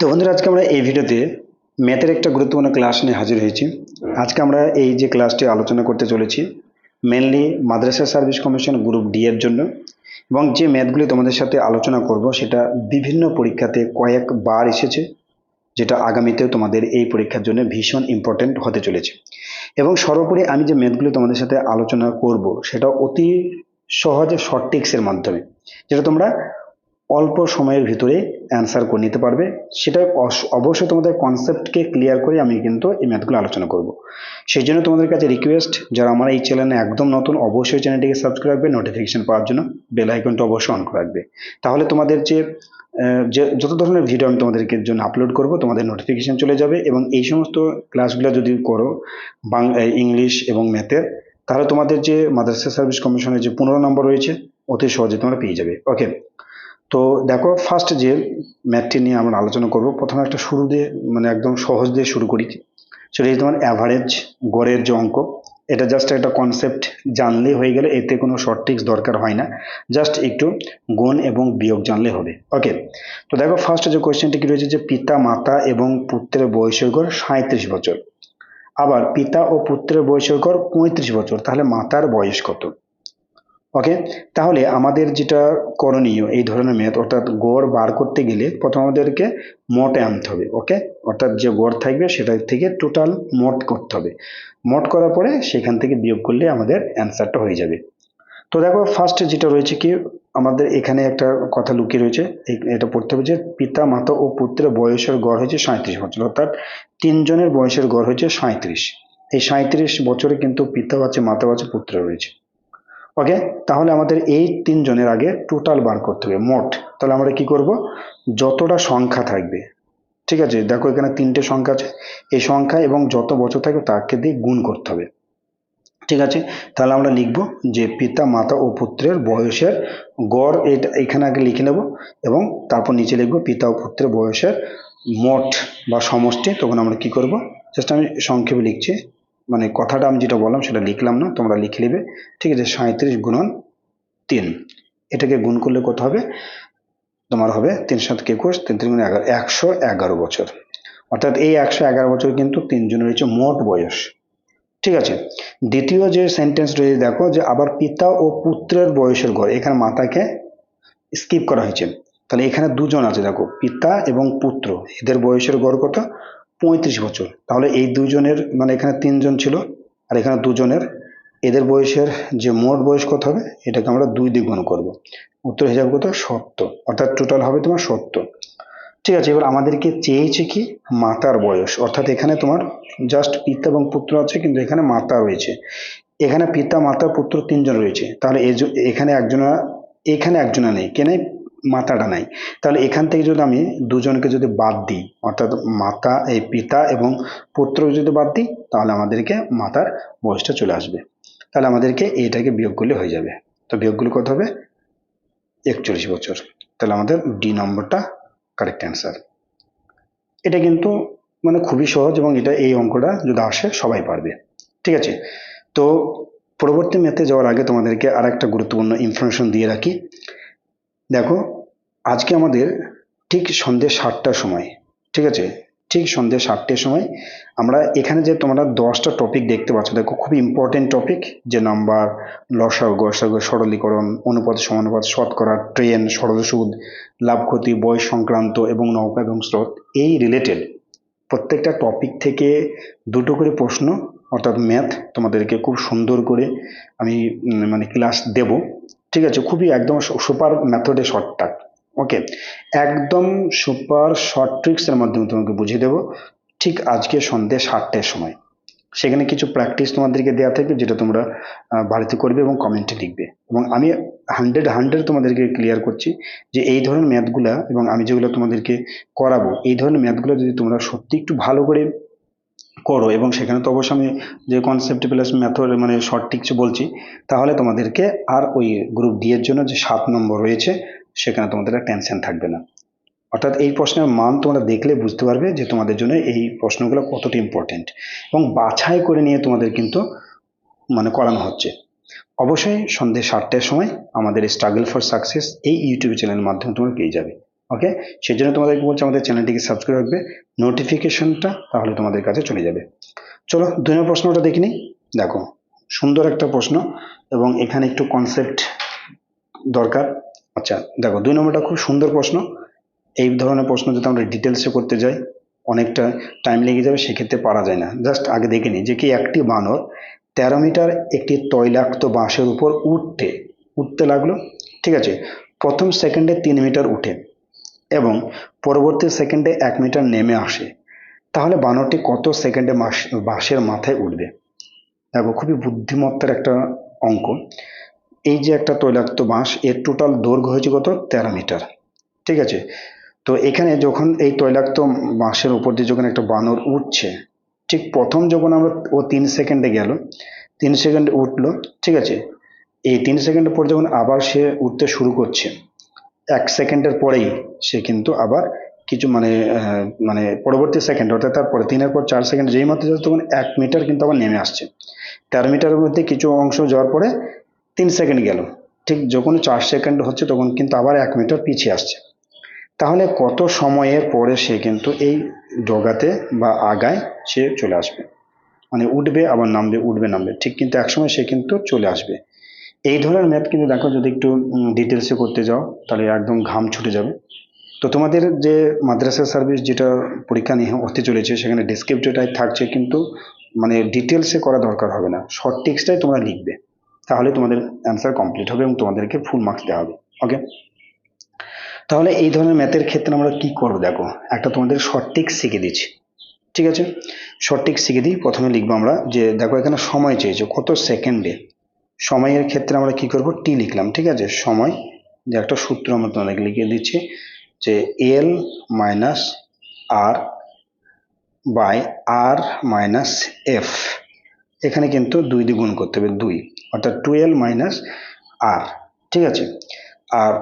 তো বন্ধুরা, আজকে আমরা এই ভিডিওতে ম্যাথের একটা গুরুত্বপূর্ণ ক্লাস নিয়ে হাজির হয়েছি। আজকে আমরা এই যে ক্লাসটি আলোচনা করতে চলেছি mainly Madrasa service commission group D এর জন্য, এবং যে ম্যাথগুলি তোমাদের সাথে আলোচনা করব, সেটা বিভিন্ন পরীক্ষাতে কয়েকবার এসেছে, যেটা আগামীতেও তোমাদের এই পরীক্ষার জন্য ভীষণ ইম্পর্টেন্ট হতে চলেছে। এবং সর্বোপরি আমি যে ম্যাথগুলি তোমাদের সাথে আলোচনা করব, সেটা অতি সহজে শর্ট টিক্সের মাধ্যমে, যেটা তোমরা অল্প সময়ের ভিতরে অ্যান্সার করে নিতে পারবে। সেটা অবশ্যই তোমাদের কনসেপ্টকে ক্লিয়ার করে আমি কিন্তু এই ম্যাথগুলো আলোচনা করব। সেই জন্য তোমাদের কাছে রিকোয়েস্ট যারা আমার এই চ্যানেলে একদম নতুন, অবশ্যই চ্যানেলটিকে সাবস্ক্রাইব রাখবে নোটিফিকেশন পাওয়ার জন্য বেল আইকনটা অবশ্যই অন করে রাখবে। তাহলে তোমাদের যে যে, যত ধরনের ভিডিও আমি তোমাদেরকে জন্য আপলোড করব, তোমাদের নোটিফিকেশান চলে যাবে এবং এই সমস্ত ক্লাসগুলো যদি করো বাংলা ইংলিশ এবং ম্যাথের তাহলে তোমাদের যে মাদ্রাসা সার্ভিস কমিশনের যে পনেরো নম্বর রয়েছে, অতি সহজে তোমরা পেয়ে যাবে। ওকে তো দেখো ফার্স্ট যে ম্যাথটি নিয়ে আমরা আলোচনা করব, প্রথমে একটা শুরু দিয়ে মানে একদম সহজ দিয়ে শুরু করি। সেটা হচ্ছে তোমার অ্যাভারেজ গড়ের যে অঙ্ক, এটা জাস্ট একটা কনসেপ্ট জানলেই হয়ে গেলে এতে কোনো শর্ট ট্রিক্স দরকার হয় না। জাস্ট একটু গুণ এবং বিয়োগ জানলে হবে। ওকে তো দেখো ফার্স্ট যে কোয়েশ্চেনটি কি রয়েছে যে পিতা, মাতা এবং পুত্রের বয়সের গড় সাঁত্রিশ বছর। আবার পিতা ও পুত্রের বয়সের গড় পঁয়ত্রিশ বছর, তাহলে মাতার বয়স কত? ওকে তাহলে আমাদের যেটা করণীয়, এই ধরনের ম্যাথ অর্থাৎ গড় বার করতে গেলে প্রথম আমাদেরকে মোটে আনতে হবে ওকে অর্থাৎ যে গড় থাকবে সেটা থেকে টোটাল মোট করতে হবে। মোট করার পরে সেখান থেকে বিয়োগ করলে আমাদের অ্যান্সারটা হয়ে যাবে। তো দেখো ফার্স্ট যেটা রয়েছে কি, আমাদের এখানে একটা কথা লুকিয়ে রয়েছে এটা পড়তে হবে যে পিতা, মাতা ও পুত্রের বয়সের গড় হয়েছে সাঁত্রিশ বছর, অর্থাৎ তিনজনের বয়সের গড় হয়েছে সাঁত্রিশ এই সাঁত্রিশ বছরে কিন্তু পিতা আছে, মাতা আছে, পুত্র রয়েছে। ওকে তাহলে আমাদের এই তিনজনের আগে টোটাল বার করতে হবে, মোট। তাহলে আমরা কি করব? যতটা সংখ্যা থাকবে। ঠিক আছে? দেখো এখানে তিনটে সংখ্যা আছে। এই সংখ্যা এবং যত বছর থাকবে তাকে দিয়ে গুণ করতে হবে। ঠিক আছে? তাহলে আমরা লিখব যে পিতা, মাতা ও পুত্রের বয়সের গড় এটা, এখানে আগে লিখে নেব এবং তারপর নিচে লিখব পিতা ও পুত্রের বয়সের মোট বা সমষ্টি। তখন আমরা কি করব? জাস্ট আমি সংক্ষেপে লিখছি। মানে কথাটা আমি যেটা বললাম সেটা লিখলাম না, তোমরা লিখে নেবে। ঠিক আছে সাঁত্রিশ গুণন তিন। এটাকে গুণ করলে কত হবে? তোমার হবে তিন সাত একুশ? তিন তিন গুণ এগারো, একশো এগারো বছর। অর্থাৎ এই একশো এগারো বছর কিন্তু তিনজনের হচ্ছে মোট বয়স। ঠিক আছে, দ্বিতীয় যে সেন্টেন্স রয়েছে, দেখো যে আবার পিতা ও পুত্রের বয়সের ঘর, এখানে মাতাকে স্কিপ করা হয়েছে। তাহলে এখানে দুজন আছে, দেখো, পিতা এবং পুত্র। এদের বয়সের গড় কত? পঁয়ত্রিশ বছর। তাহলে এই দুজনের মানে এখানে তিনজন ছিল আর এখানে দুজনের, এদের বয়সের যে মোট বয়স কত হবে, এটাকে আমরা দুই দিয়ে গুণ করব। উত্তর যাবে কত সত্তর, অর্থাৎ টোটাল হবে তোমার সত্য ঠিক আছে, এবার আমাদেরকে চেয়েছে কি? মাতার বয়স। অর্থাৎ এখানে তোমার জাস্ট পিতা এবং পুত্র আছে, কিন্তু এখানে মাতা রয়েছে। এখানে পিতা, মাতা, পুত্র তিনজন রয়েছে। তাহলে এখানে একজনা এখানে একজনা নেই। কেন? মাতাটা নাই। তাহলে এখান থেকে যদি আমি দুজনকে যদি বাদ দিই, অর্থাৎ মাতা, এই পিতা এবং পুত্র যদি বাদ দিই, তাহলে আমাদেরকে মাতার বয়সটা চলে আসবে। তাহলে আমাদেরকে এইটাকে বিয়োগ করলে হয়ে যাবে। তো বিয়োগগুলো কত হবে? একচল্লিশ বছর। তাহলে আমাদের ডি নম্বরটা কারেক্ট অ্যান্সার এটা কিন্তু মানে খুবই সহজ এবং এটা এই অঙ্কটা যদি আসে, সবাই পারবে। ঠিক আছে? তো পরবর্তী ম্যাথে যাওয়ার আগে তোমাদেরকে আর একটা গুরুত্বপূর্ণ ইনফরমেশন দিয়ে রাখি। দেখো, আজকে আমাদের ঠিক সন্ধ্যে সাতটার সময়, ঠিক আছে? ঠিক সন্ধ্যে সাতটার সময় আমরা এখানে যে তোমরা দশটা টপিক দেখতে পাচ্ছ, দেখো খুব ইম্পর্টেন্ট টপিক যে নাম্বার লসাগু, গসাগু, সরলীকরণ, অনুপাত, সমানুপাত, শতকরা ট্রেন সরল সুদ লাভ, ক্ষতি, বয়স সংক্রান্ত এবং নৌকা এবং স্রোত, এই রিলেটেড প্রত্যেকটা টপিক থেকে দুটো করে প্রশ্ন, অর্থাৎ ম্যাথ তোমাদেরকে খুব সুন্দর করে আমি মানে ক্লাস দেব। ঠিক আছে, খুবই একদম সুপার মেথডে শর্টকাট ওকে একদম সুপার শর্ট ট্রিক্সের মাধ্যমে তোমাকে বুঝিয়ে দেবো, ঠিক আজকে সন্ধ্যে সাতটার সময়। সেখানে কিছু প্র্যাকটিস তোমাদেরকে দেওয়া থাকবে, যেটা তোমরা বাড়িতে করবে এবং কমেন্টে লিখবে। এবং আমি হান্ড্রেড হান্ড্রেড তোমাদেরকে ক্লিয়ার করছি যে এই ধরনের ম্যাথগুলা এবং আমি যেগুলো তোমাদেরকে করাবো, এই ধরনের ম্যাথগুলো যদি তোমরা সত্যি একটু ভালো করে করো এবং সেখানে তো অবশ্যই আমি যে কনসেপ্ট প্লাস মেথড মানে শর্ট টিক্স বলছি, তাহলে তোমাদেরকে আর ওই গ্রুপ ডি এর জন্য যে সাত নম্বর রয়েছে, সেখানে তোমাদের আর টেনশন থাকবে না। অর্থাৎ এই প্রশ্নের মান তোমরা দেখলে বুঝতে পারবে যে তোমাদের জন্য এই প্রশ্নগুলো কতটা ইম্পর্টেন্ট এবং বাছাই করে নিয়ে তোমাদের কিন্তু মানে করানো হচ্ছে। অবশ্যই সন্ধ্যে সাতটার সময় আমাদের স্ট্রাগল ফর সাকসেস এই ইউটিউব চ্যানেলের মাধ্যমে তোমরা পেয়ে যাবে। ওকে সেই জন্য তোমাদেরকে বলছি, আমাদের চ্যানেলটিকে সাবস্ক্রাইব রাখবে নোটিফিকেশনটা তাহলে তোমাদের কাছে চলে যাবে। চলো, দুই নম্বর প্রশ্নটা দেখে নিই। দেখো, সুন্দর একটা প্রশ্ন এবং এখানে একটু কনসেপ্ট দরকার। আচ্ছা দেখো, দুই নম্বরটা খুব সুন্দর প্রশ্ন। এই ধরনের প্রশ্ন যদি আমরা ডিটেলসে করতে যাই, অনেকটা টাইম লেগে যাবে, সেক্ষেত্রে পারা যায় না। জাস্ট আগে দেখে নিই যে কি একটি বানর তেরো মিটার একটি তৈলাক্ত বাঁশের উপর উঠতে উঠতে লাগল। ঠিক আছে? প্রথম সেকেন্ডে তিন মিটার উঠে। পরবর্তী সেকেন্ডে এক মিটার নেমে আসে। তাহলে বানরটি কত সেকেন্ডে মাস- বাঁশের মাথায় উঠবে? দেখো, খুবই বুদ্ধিমত্তার একটা অঙ্ক। এই যে একটা তৈলাক্ত বাঁশ, এর টোটাল দৈর্ঘ্য হয়েছে কত? তেরো মিটার ঠিক আছে? তো এখানে যখন এই তৈলাক্ত বাঁশের উপর দিয়ে যখন একটা বানর উঠছে, ঠিক প্রথম যখন আমরা ও তিন সেকেন্ডে গেল, তিন সেকেন্ডে উঠল, ঠিক আছে? এই তিন সেকেন্ড পর যখন আবার সে উঠতে শুরু করছে এক সেকেন্ডের পরেই সে কিন্তু আবার কিছু মানে মানে পরবর্তী সেকেন্ড, অর্থাৎ তারপরে তিনের পর চার সেকেন্ড যেই মাত্র যাচ্ছে তখন এক মিটার কিন্তু আবার নেমে আসছে। তেরো মিটারের মধ্যে কিছু অংশ যাওয়ার পরে তিন সেকেন্ড গেল। ঠিক যখন চার সেকেন্ড হচ্ছে তখন কিন্তু আবার এক মিটার পিছিয়ে আসছে। তাহলে কত সময়ের পরে সে কিন্তু এই ডগাতে বা আগায় সে চলে আসবে? মানে উঠবে, আবার নামবে, উঠবে, নামবে। ঠিক কিন্তু একসময় সে কিন্তু চলে আসবে। এই ধরনের ম্যাথ কিন্তু দেখো যদি একটু ডিটেলসে করতে যাও, তাহলে একদম ঘাম ছুটে যাবে। তো তোমাদের যে মাদ্রাসা সার্ভিস যেটা পরীক্ষা নিয়ে হতে চলেছে, সেখানে ডেসক্রিপটিভটাই থাকছে, কিন্তু মানে ডিটেলসে করা দরকার হবে না। শর্ট টেক্সটাই তোমরা লিখবে। তাহলে তোমাদের অ্যান্সার কমপ্লিট হবে এবং তোমাদেরকে ফুল মার্কস দেওয়া হবে। ওকে তাহলে এই ধরনের ম্যাথের ক্ষেত্রে আমরা কি করব দেখো? একটা তোমাদের শর্ট টেক্স শিখে দিচ্ছি। ঠিক আছে? শর্ট টিক্স শিখে দিই। প্রথমে লিখব আমরা যে, দেখো এখানে সময় চেয়েছে, কত সেকেন্ডে সময়ের ক্ষেত্রে আমরা কি করব? টি লিখলাম, ঠিক আছে? সময়, যে একটা সূত্র আমরা তোমাদেরকে লিখে দিচ্ছি যে L minus R by R minus F এখানে কিন্তু দুই দিয়ে গুণ করতে হবে, দুই। অর্থাৎ টুয়েলভ মাইনাস আর ঠিক আছে? আর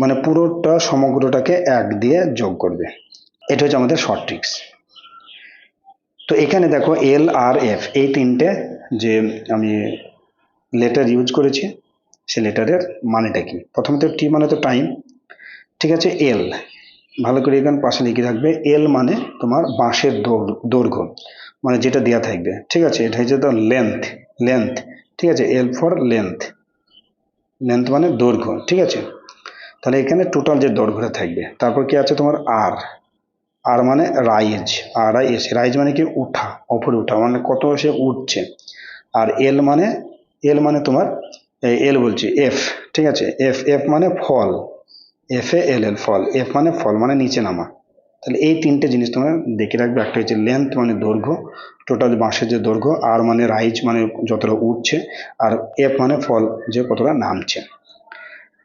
মানে পুরোটা সমগ্রটাকে এক দিয়ে যোগ করবে। এটা হচ্ছে আমাদের শর্ট ট্রিক্স তো এখানে দেখো এল আর এফ এই তিনটে যে আমি লেটার ইউজ করেছি, সে লেটারের মানেটা কি? প্রথমত টি মানে তো টাইম ঠিক আছে? এল ভালো করে এখানে পাশে লিখে রাখবে এল মানে তোমার বাঁশের দৈর্ঘ্য- দৈর্ঘ্য মানে যেটা দেওয়া থাকবে, ঠিক আছে? এটা হচ্ছে তো লেন্থ লেন্থ ঠিক আছে? এল ফর লেন্থ লেন্থ মানে দৈর্ঘ্য, ঠিক আছে? তাহলে এখানে টোটাল যে দৈর্ঘ্যটা থাকবে, তারপর কি আছে তোমার আর আর মানে rise R I S rise মানে কি উঠা, ওপরে উঠা মানে কত সে উঠছে, আর এল মানে এল মানে তোমার এল বলছি এফ ঠিক আছে? এফ এফ মানে ফল এফ এ এল এল ফল এফ মানে ফল মানে নিচে নামা। তাহলে এই তিনটে জিনিস তোমরা দেখে রাখবে। একটা হচ্ছে লেন্থ মানে দৈর্ঘ্য টোটাল বাঁশের যে দৈর্ঘ্য আর মানে রাইজ মানে যতটা উঠছে, আর এফ মানে ফল যে কতটা নামছে।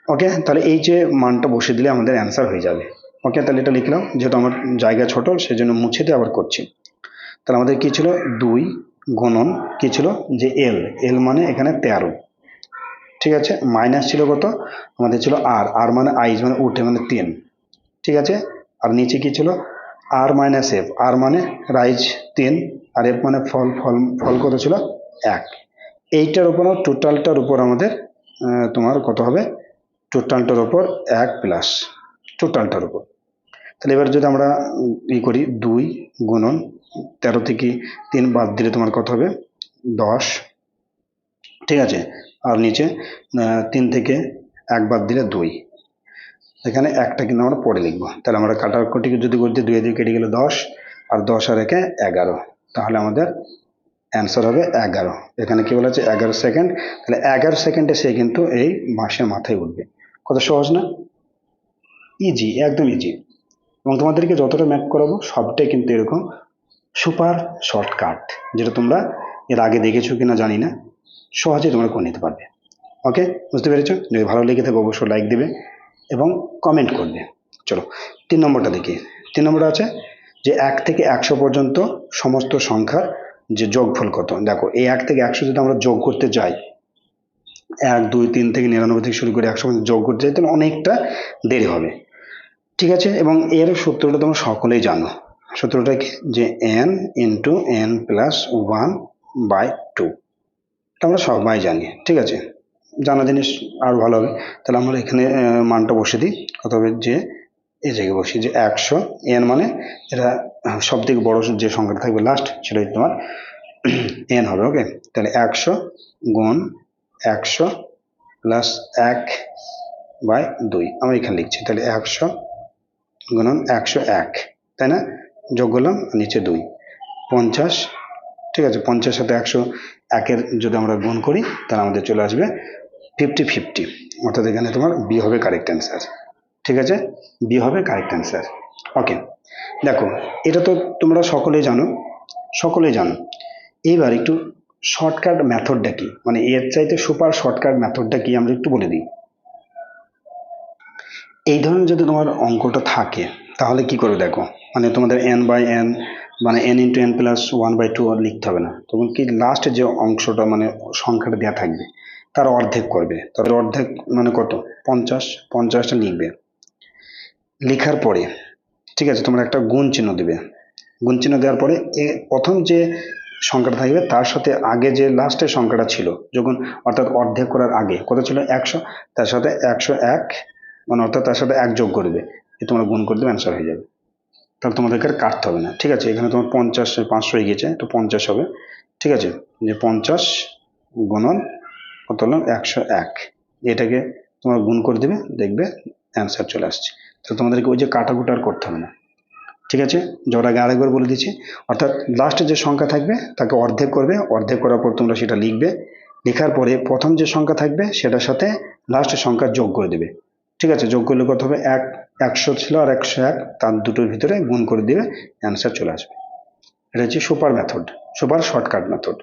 ওকে তাহলে এই যে মানটা বসে দিলে আমাদের অ্যান্সার হয়ে যাবে। ওকে তাহলে এটা লিখলাম, যেহেতু আমার জায়গা ছোট সেই জন্য মুছে দিয়ে আবার করছি। তাহলে আমাদের কি ছিল? দুই গুণন কি ছিল? যে এল এল মানে এখানে তেরো। ঠিক আছে? মাইনাস ছিল কত? আমাদের ছিল আর আর মানে আইজ মানে উঠে মানে তিন। ঠিক আছে? আর নিচে কি ছিল? আর মাইনাস এফ আর মানে রাইজ তিন। আর এফ মানে ফল ফল ফল কত ছিল? এক। এইটার উপর টোটালটার উপর আমাদের তোমার কত হবে? টোটালটার উপর এক প্লাস টোটালটার উপর। তাহলে এবার যদি আমরা ই করি দুই গুণন তেরো থেকে তিন বাদ দিলে তোমার কত হবে? দশ। ঠিক আছে? আর নিচে তিন থেকে এক বাদ দিলে দুই। এখানে একটা কিন্তু আমরা পরে লিখব। তাহলে আমরা কাটাকুটিকে যদি করতে দুই দিয়ে কেটে গেলে দশ। আর দশ আর একে এগারো। তাহলে আমাদের অ্যান্সার হবে এগারো। এখানে কি বলেছে? এগারো সেকেন্ড তাহলে এগারো সেকেন্ডে সে কিন্তু এই বাঁশের মাথায় উঠবে। কত সহজ না? ইজি একদম ইজি এবং তোমাদেরকে যতটা ম্যাপ করাবো, সবটাই কিন্তু এরকম সুপার শর্টকাট, যেটা তোমরা এর আগে দেখেছ কিনা জানি না, সহজে তোমরা করে নিতে পারবে। ওকে বুঝতে পেরেছ? যদি ভালো লেগে থাকে অবশ্যই লাইক দেবে এবং কমেন্ট করবে। চলো, তিন নম্বরটা দেখি। তিন নম্বরটা আছে যে এক থেকে একশো পর্যন্ত সমস্ত সংখ্যার যে যোগফল কত? দেখো, এই এক থেকে একশো যদি আমরা যোগ করতে যাই, এক, দুই, তিন থেকে নিরানব্বই থেকে শুরু করে একশো পর্যন্ত যোগ করতে যাই, তাহলে অনেকটা দেরি হবে। ঠিক আছে? এবং এর সূত্রটা তোমরা সকলেই জানো। সূত্রটা যে N into N plus one by two এটা আমরা সবাই জানি, ঠিক আছে? জানা জিনিস আরও ভালো হবে। তাহলে আমরা এখানে মানটা বসে দিই। কত হবে? যে এই জায়গায় বসি, যে একশো এন মানে এটা সব থেকে বড় যে সংখ্যাটা থাকবে লাস্ট সেটা তোমার এন হবে ওকে তাহলে একশো গুণ একশো প্লাস এক বাই দুই। আমরা এখানে লিখছি, তাহলে একশো গুণন একশো এক, তাই না? যোগ করলাম, নিচে দুই। পঞ্চাশ, ঠিক আছে, পঞ্চাশ সাথে একশো একের যদি আমরা গুণ করি, তাহলে আমাদের চলে আসবে ফিফটি ফিফটি অর্থাৎ এখানে তোমার বি হবে কারেক্ট অ্যান্সার ঠিক আছে? বি হবে কারেক্ট অ্যান্সার ওকে দেখো, এটা তো তোমরা সকলেই জানো সকলেই জানো। এইবার একটু শর্টকাট মেথডটা কি? মানে এর চাইতে সুপার শর্টকাট মেথডটা কি? আমরা একটু বলে দিই। এই ধরনের যদি তোমার অঙ্কটা থাকে, তাহলে কি করবে দেখো? মানে তোমাদের এন বাই এন মানে N into N plus one by two লিখতে হবে না। তখন কি লাস্ট যে অংশটা মানে সংখ্যাটা দেওয়া থাকবে, তার অর্ধেক করবে। তবে অর্ধেক মানে কত? পঞ্চাশ। পঞ্চাশটা লিখবে। লেখার পরে, ঠিক আছে, তোমরা একটা গুণ চিহ্ন দেবে। গুণ চিহ্ন দেওয়ার পরে এ প্রথম যে সংখ্যাটা থাকবে, তার সাথে আগে যে লাস্টের সংখ্যাটা ছিল, যখন অর্থাৎ অর্ধেক করার আগে, কত ছিল? একশো। তার সাথে একশো এক মানে অর্থাৎ তার সাথে এক যোগ করবে। এ তোমরা গুণ করে দেবে অ্যান্সার হয়ে যাবে। তাহলে তোমাদেরকে আর কাটতে হবে না। ঠিক আছে? এখানে তোমার পঞ্চাশ পাঁচশো হয়ে গিয়েছে তো পঞ্চাশ হবে। ঠিক আছে? যে পঞ্চাশ গুণন কত হলো? একশো এক। এটাকে তোমার গুণ করে দেবে, দেখবে অ্যান্সার চলে আসছে। তো তোমাদেরকে ওই যে কাটাকুটা আর করতে হবে না। ঠিক আছে? যাওয়ার আগে আরেকবার বলে দিচ্ছি, অর্থাৎ লাস্টে যে সংখ্যা থাকবে, তাকে অর্ধেক করবে। অর্ধেক করার পর তোমরা সেটা লিখবে। লেখার পরে প্রথম যে সংখ্যা থাকবে, সেটার সাথে লাস্টের সংখ্যা যোগ করে দেবে। ঠিক আছে, যোগ করলে কত হবে? এক, একশো ছিল আর একশো এক, তার দুটোর ভিতরে গুণ করে দিবে অ্যান্সার চলে আসবে। এটা হচ্ছে super method super shortcut method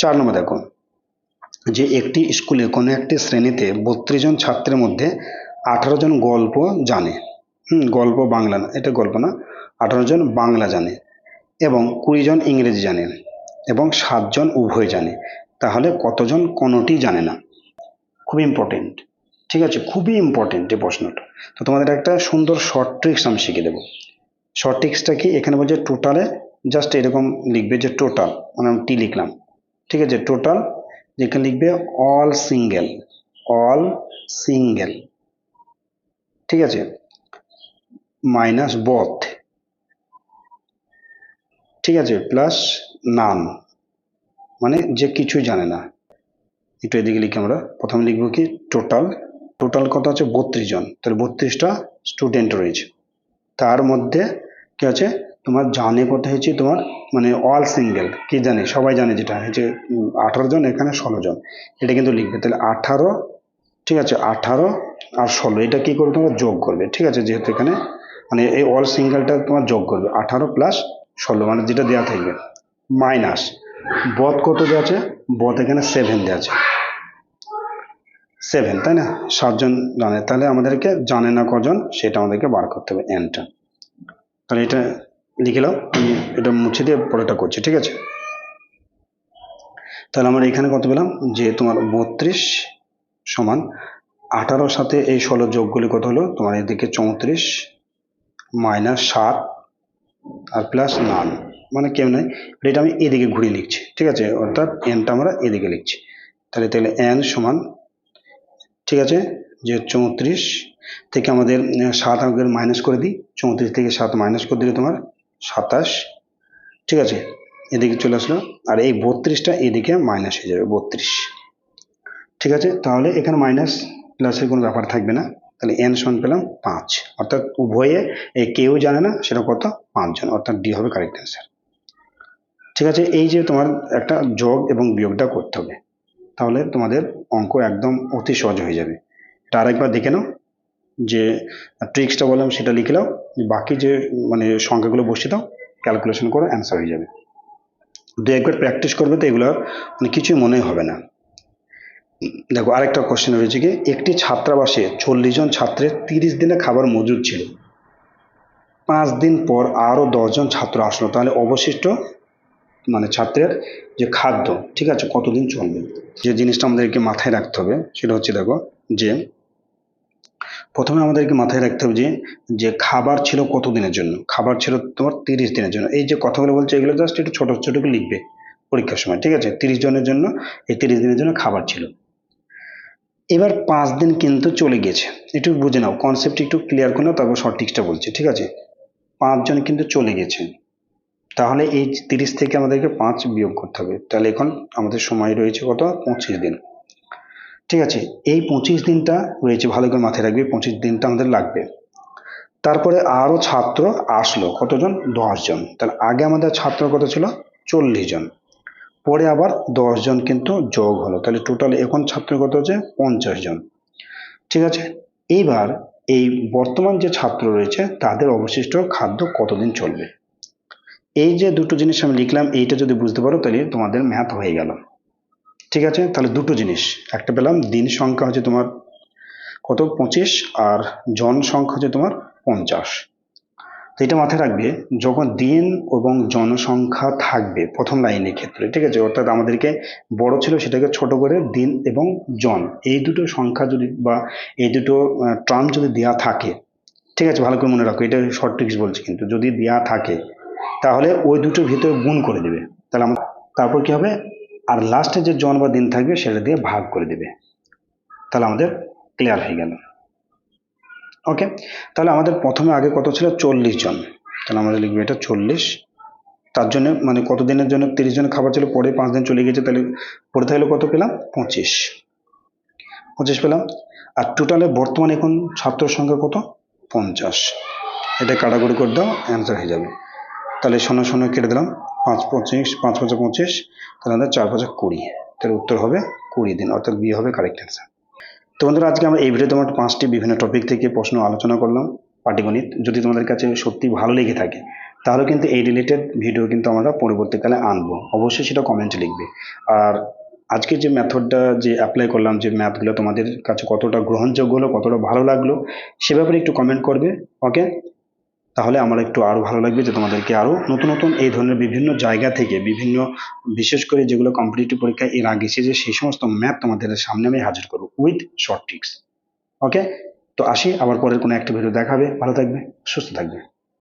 চার নম্বর দেখো, যে একটি স্কুলে কোনো একটি শ্রেণীতে বত্রিশ জন ছাত্রের মধ্যে আঠারো জন গল্প জানে। হুম, গল্প বাংলা না, এটা গল্প না, আঠারো জন বাংলা জানে এবং কুড়ি জন ইংরেজি জানে এবং সাতজন উভয় জানে। তাহলে কতজন কোনোটি জানে না? খুব ইম্পর্টেন্ট ঠিক আছে, খুবই ইম্পর্টেন্ট এই প্রশ্নটা। তো তোমাদের একটা সুন্দর শর্ট ট্রিক্স আমি শিখে দেবো। শর্ট ট্রিক্সটা কি? এখানে বলছে টোটালে জাস্ট এরকম লিখবে যে টোটাল মানে আমি টি লিখলাম। ঠিক আছে টোটাল যেখানে লিখবে অল সিঙ্গেল অল সিঙ্গেল ঠিক আছে মাইনাস বথ ঠিক আছে প্লাস নান মানে যে কিছুই জানে না। একটু এদিকে লিখি আমরা। প্রথমে লিখব কি? টোটাল টোটাল কত আছে? বত্রিশ জন। তাহলে বত্রিশটা স্টুডেন্ট রয়েছে। তার মধ্যে কী আছে? তোমার জানে কত হয়েছে? তোমার মানে অল সিঙ্গেল কি জানে? সবাই জানে যেটা হয়েছে। আঠারো জন, এখানে ষোলো জন। এটা কিন্তু লিখবে। তাহলে আঠারো, ঠিক আছে? আঠারো আর ষোলো। এটা কি করবে? তোমরা যোগ করবে। ঠিক আছে? যেহেতু এখানে মানে এই অল সিঙ্গেলটা তোমার যোগ করবে। আঠারো প্লাস ষোলো মানে যেটা দেওয়া থাকবে। মাইনাস বধ কত দেওয়া আছে? বধ এখানে সেভেন দেওয়া আছে। সেভেন তাই না? সাতজন জানে। তাহলে আমাদেরকে জানে না কজন, সেটা আমাদেরকে বার করতে হবে এনটা তাহলে এটা লিখে আমি এটা মুছে দিয়ে পরেটা করছি, ঠিক আছে? তাহলে আমরা এখানে কত পেলাম? যে তোমার বত্রিশ সমান আঠারোর সাথে এই ষোলো যোগগুলি কত হলো? তোমার এদিকে চৌত্রিশ মাইনাস সাত আর প্লাস নান। মানে কেউ নয় এটা আমি এদিকে ঘুরিয়ে লিখছি, ঠিক আছে? অর্থাৎ এনটা আমরা এদিকে লিখছি। তাহলে তাহলে এন সমান ঠিক আছে? যে চৌত্রিশ থেকে আমাদের সাত আগের মাইনাস করে দিই। চৌত্রিশ থেকে সাত মাইনাস করে দিলে তোমার সাতাশ। ঠিক আছে? এদিকে চলে আসলো। আর এই বত্রিশটা এদিকে মাইনাস হয়ে যাবে, বত্রিশ। ঠিক আছে? তাহলে এখানে মাইনাস প্লাসের কোনো ব্যাপার থাকবে না। তাহলে এন সমান পেলাম পাঁচ। অর্থাৎ উভয়ে এই কেউ জানে না সেটা কত? পাঁচজন। অর্থাৎ ডি হবে কারেক্ট অ্যান্সার ঠিক আছে? এই যে তোমার একটা যোগ এবং বিয়োগটা করতে হবে। তাহলে তোমাদের অঙ্ক একদম অতি সহজ হয়ে যাবে। এটা আরেকবার দেখে নাও, যে ট্রিক্সটা বললাম সেটা লিখে নাও, বাকি যে মানে সংখ্যাগুলো বসিয়ে দাও ক্যালকুলেশন করে অ্যান্সার হয়ে যাবে। দু একবার প্র্যাকটিস করবে তো এগুলো মানে কিছুই মনে হবে না। দেখো আরেকটা কোশ্চেন রয়েছে কি, একটি ছাত্রাবাসে চল্লিশ জন ছাত্রের তিরিশ দিনে খাবার মজুদ ছিল। পাঁচ দিন পর আরও দশজন ছাত্র আসলো, তাহলে অবশিষ্ট মানে ছাত্রের যে খাদ্য, ঠিক আছে, কতদিন চলবে? যে জিনিসটা আমাদেরকে মাথায় রাখতে হবে সেটা হচ্ছে দেখো যে, প্রথমে আমাদেরকে মাথায় রাখতে হবে যে যে খাবার ছিল কত দিনের জন্য? খাবার ছিল তোমার তিরিশ দিনের জন্য। এই যে কথাগুলো বলছে, এগুলো জাস্ট একটু ছোট ছোট লিখবে পরীক্ষার সময়, ঠিক আছে? তিরিশ জনের জন্য, এই তিরিশ দিনের জন্য খাবার ছিল। এবার পাঁচ দিন কিন্তু চলে গেছে একটু বুঝে নাও কনসেপ্ট একটু ক্লিয়ার করে নাও, তারপর সঠিকটা বলছে, ঠিক আছে? পাঁচজন কিন্তু চলে গেছেন তাহলে এই তিরিশ থেকে আমাদেরকে পাঁচ বিয়োগ করতে হবে। তাহলে এখন আমাদের সময় রয়েছে কত? পঁচিশ দিন। ঠিক আছে, এই পঁচিশ দিনটা রয়েছে, ভালো করে মাথায় রাখবে, পঁচিশ দিনটা আমাদের লাগবে। তারপরে আরও ছাত্র আসলো, কতজন? দশজন তাহলে আগে আমাদের ছাত্র কত ছিল? চল্লিশ জন। পরে আবার দশজন কিন্তু যোগ হলো। তাহলে টোটাল এখন ছাত্র কত হচ্ছে? পঞ্চাশ জন। ঠিক আছে, এইবার এই বর্তমান যে ছাত্র রয়েছে, তাদের অবশিষ্ট খাদ্য কতদিন চলবে? এই যে দুটো জিনিস আমি লিখলাম, এইটা যদি বুঝতে পারো, তাহলে তোমাদের ম্যাথ হয়ে গেল। ঠিক আছে? তাহলে দুটো জিনিস। একটা পেলাম, দিন সংখ্যা হচ্ছে তোমার কত? পঁচিশ, আর জন সংখ্যা হচ্ছে তোমার পঞ্চাশ। তো এটা মাথায় রাখবে, যখন দিন এবং জনসংখ্যা থাকবে প্রথম লাইনের ক্ষেত্রে, ঠিক আছে? অর্থাৎ আমাদেরকে বড় ছিল, সেটাকে ছোট করে দিন এবং জন, এই দুটো সংখ্যা যদি বা এই দুটো টার্ম যদি দেওয়া থাকে, ঠিক আছে? ভালো করে মনে রাখো, এটা শর্ট ট্রিক্স বলছি কিন্তু, যদি দেওয়া থাকে তাহলে ওই দুটোর ভিতরে গুণ করে দেবে। তাহলে আমার তারপর কি হবে? আর লাস্টে যে জন বা দিন থাকবে, সেটা দিয়ে ভাগ করে দেবে। তাহলে আমাদের ক্লিয়ার হয়ে গেল। ওকে তাহলে আমাদের প্রথমে আগে কত ছিল? চল্লিশ জন। তাহলে আমাদের লিখবে এটা চল্লিশ। তার জন্য মানে কত দিনের জন্য? তিরিশ জন খাবার ছিল, পরে পাঁচ দিন চলে গেছে তাহলে পরে থাকলে কত পেলাম? পঁচিশ। পঁচিশ পেলাম। আর টোটালে বর্তমানে এখন ছাত্র সংখ্যা কত? পঞ্চাশ। এটা কাটাকুটি করে দাও অ্যান্সার হয়ে যাবে। তাহলে শূন্য শূন্য কেটে দিলাম। পাঁচ পঁচিশ, পাঁচ পাঁচে পঁচিশ, তাহলে আমাদের চার পাঁচে কুড়ি। তাহলে উত্তর হবে কুড়ি দিন, অর্থাৎ বি হবে কারেক্ট অ্যান্সার তো বন্ধুরা, আজকে আমরা এই ভিডিও তোমার পাঁচটি বিভিন্ন টপিক থেকে প্রশ্ন আলোচনা করলাম, পাটিগণিত। যদি তোমাদের কাছে সত্যি ভালো লেগে থাকে তাহলে কিন্তু এই রিলেটেড ভিডিও কিন্তু আমরা পরবর্তীকালে আনব। অবশ্যই সেটা কমেন্টে লিখবে। আর আজকে যে মেথডটা যে অ্যাপ্লাই করলাম, যে ম্যাথগুলো তোমাদের কাছে কতটা গ্রহণযোগ্য হলো, কতটা ভালো লাগল, সে ব্যাপারে একটু কমেন্ট করবে ওকে তাহলে আমার একটু আরও ভালো লাগবে যে তোমাদেরকে আরও নতুন নতুন এই ধরনের বিভিন্ন জায়গা থেকে বিভিন্ন, বিশেষ করে যেগুলো কম্পিটিটিভ পরীক্ষা এর আগে এসেছে, সেই সমস্ত ম্যাপ তোমাদের সামনে আমি হাজির করব উইথ শর্ট ট্রিক্স ওকে তো আসি, আবার পরের কোনো একটা ভিডিও দেখাবে, ভালো থাকবে, সুস্থ থাকবে।